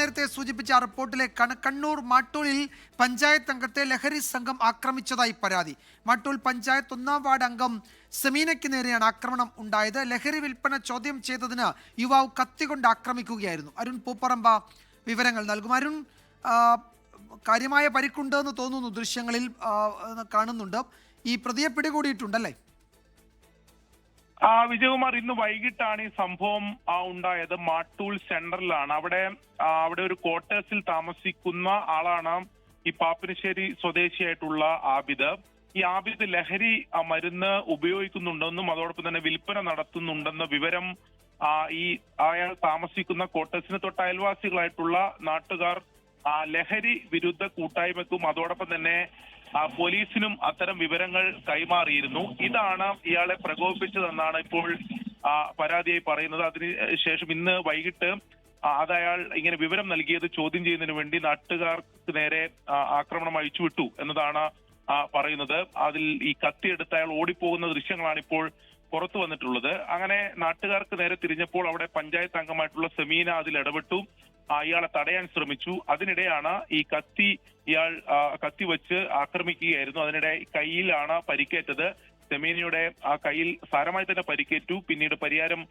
നേരത്തെ സൂചിപ്പിച്ച റിപ്പോർട്ടിലെ കണ്ണൂർ മാട്ടൂലിൽ പഞ്ചായത്ത് അംഗത്തെ ലഹരി സംഘം ആക്രമിച്ചതായി പരാതി. മാട്ടൂൽ പഞ്ചായത്ത് ഒന്നാം വാർഡ് അംഗം സെമീനയ്ക്ക് നേരെയാണ് ആക്രമണം ഉണ്ടായത്. ലഹരി വിൽപ്പന ചോദ്യം ചെയ്തതിന് യുവാവ് കത്തികൊണ്ട് ആക്രമിക്കുകയായിരുന്നു. അരുൺ പൂപ്പറമ്പ വിവരങ്ങൾ നൽകും. അരുൺ കാര്യമായ പരിക്കുണ്ട് എന്ന് തോന്നുന്നു ദൃശ്യങ്ങളിൽ കാണുന്നുണ്ട്. ഈ പ്രതിയെ പിടികൂടിയിട്ടുണ്ടല്ലേ? വിജയകുമാർ ഇന്ന് വൈകിട്ടാണ് ഈ സംഭവം ആ, ഉണ്ടായത്. മാട്ടൂൾ സെന്ററിലാണ് അവിടെ അവിടെ ഒരു ക്വാർട്ടേഴ്സിൽ താമസിക്കുന്ന ആളാണ് ഈ പാപ്പിനിശ്ശേരി സ്വദേശിയായിട്ടുള്ള ആബിദ്. ഈ ആബിദ് ലഹരി ആ, മരുന്ന് ഉപയോഗിക്കുന്നുണ്ടെന്നും അതോടൊപ്പം തന്നെ വിൽപ്പന നടത്തുന്നുണ്ടെന്ന വിവരം ആ, ഈ അയാൾ താമസിക്കുന്ന ക്വാർട്ടേഴ്സിന് തൊട്ട് അയൽവാസികളായിട്ടുള്ള നാട്ടുകാർ ആ, ലഹരി വിരുദ്ധ കൂട്ടായ്മക്കും അതോടൊപ്പം തന്നെ ആ, പോലീസിനും അത്തരം വിവരങ്ങൾ കൈമാറിയിരുന്നു. ഇതാണ് ഇയാളെ പ്രകോപിപ്പിച്ചതെന്നാണ് ഇപ്പോൾ പരാതിയായി പറയുന്നത്. അതിന് ശേഷം ഇന്ന് വൈകിട്ട് അത് അയാൾ ഇങ്ങനെ വിവരം നൽകിയത് ചോദ്യം ചെയ്യുന്നതിന് വേണ്ടി നാട്ടുകാർക്ക് നേരെ ആക്രമണം അഴിച്ചുവിട്ടു എന്നതാണ് പറയുന്നത്. അതിൽ ഈ കത്തിയെടുത്ത് അയാൾ ഓടിപ്പോകുന്ന ദൃശ്യങ്ങളാണ് ഇപ്പോൾ പുറത്തു വന്നിട്ടുള്ളത്. അങ്ങനെ നാട്ടുകാർക്ക് നേരെ തിരിഞ്ഞപ്പോൾ അവിടെ പഞ്ചായത്ത് അംഗമായിട്ടുള്ള സെമീന അതിൽ ഇടപെട്ടു. ഇയാളെ തടയാൻ ശ്രമിച്ചു. അതിനിടെയാണ് ഈ കത്തി ഇയാൾ കത്തി വെച്ച് ആക്രമിക്കുകയായിരുന്നു. അതിനിടെ കയ്യിലാണ് പരിക്കേറ്റത്. സെമീനയുടെ ആ കയ്യിൽ സാരമായി തന്നെ പരിക്കേറ്റു. പിന്നീട് പരിയാരം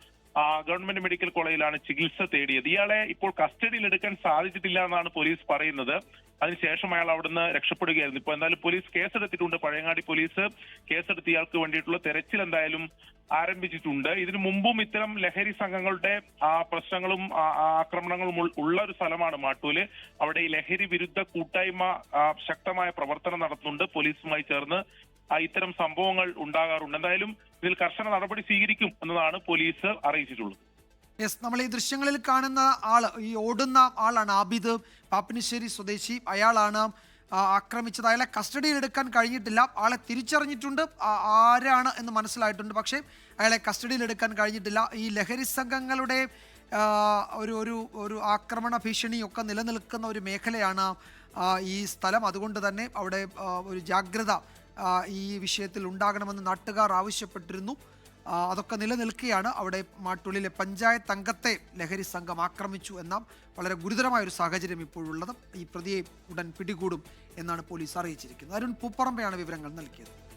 ഗവൺമെന്റ് മെഡിക്കൽ കോളേജിലാണ് ചികിത്സ തേടിയത്. ഇയാളെ ഇപ്പോൾ കസ്റ്റഡിയിൽ എടുക്കാൻ സാധിച്ചിട്ടില്ല എന്നാണ് പോലീസ് പറയുന്നത്. അതിനുശേഷം അയാൾ അവിടുന്ന് രക്ഷപ്പെടുകയായിരുന്നു. ഇപ്പൊ എന്തായാലും പോലീസ് കേസെടുത്തിട്ടുണ്ട്. പഴയങ്ങാടി പോലീസ് കേസെടുത്ത് ഇയാൾക്ക് വേണ്ടിയിട്ടുള്ള തെരച്ചിൽ എന്തായാലും ആരംഭിച്ചിട്ടുണ്ട്. ഇതിനു മുമ്പും ഇത്തരം ലഹരി സംഘങ്ങളുടെ ആ പ്രശ്നങ്ങളും ആക്രമണങ്ങളും ഉള്ള ഒരു സ്ഥലമാണ് മാട്ടൂൽ. അവിടെ ഈ ലഹരി വിരുദ്ധ കൂട്ടായ്മ ശക്തമായ പ്രവർത്തനം നടത്തുന്നുണ്ട്. പോലീസുമായി ചേർന്ന് ഇത്തരം സംഭവങ്ങൾ ഉണ്ടാകാറുണ്ട്. എന്തായാലും ഇതിൽ കർശന നടപടി സ്വീകരിക്കും എന്നതാണ് പോലീസ് അറിയിച്ചിട്ടുള്ളത്. യെസ് നമ്മൾ ഈ ദൃശ്യങ്ങളിൽ കാണുന്ന ആൾ ഈ ഓടുന്ന ആളാണ് ആബിദ്. പാപ്പിനിശ്ശേരി സ്വദേശി. അയാളാണ് ആക്രമിച്ചത്. അയാളെ കസ്റ്റഡിയിൽ എടുക്കാൻ കഴിഞ്ഞിട്ടില്ല. ആളെ തിരിച്ചറിഞ്ഞിട്ടുണ്ട്. ആരാണ് എന്ന് മനസ്സിലായിട്ടുണ്ട്. പക്ഷേ അയാളെ കസ്റ്റഡിയിൽ എടുക്കാൻ കഴിഞ്ഞിട്ടില്ല. ഈ ലഹരി സംഘങ്ങളുടെ ഒരു ഒരു ഒരു ആക്രമണ ഭീഷണിയൊക്കെ നിലനിൽക്കുന്ന ഒരു മേഖലയാണ് ഈ സ്ഥലം. അതുകൊണ്ട് തന്നെ അവിടെ ഒരു ജാഗ്രത ഈ വിഷയത്തിൽ ഉണ്ടാകണമെന്ന് നാട്ടുകാർ ആവശ്യപ്പെട്ടിരുന്നു. അതൊക്കെ നിലനിൽക്കുകയാണ്. അവിടെ മാട്ടുള്ളിലെ പഞ്ചായത്ത് അംഗത്തെ ലഹരി സംഘം ആക്രമിച്ചു എന്ന വളരെ ഗുരുതരമായ ഒരു സാഹചര്യം ഇപ്പോഴുള്ളത്. ഈ പ്രതിയെ ഉടൻ പിടികൂടും എന്നാണ് പോലീസ് അറിയിച്ചിരിക്കുന്നത്. അരുൺ പൂപ്പറമ്പയാണ് വിവരങ്ങൾ നൽകിയത്.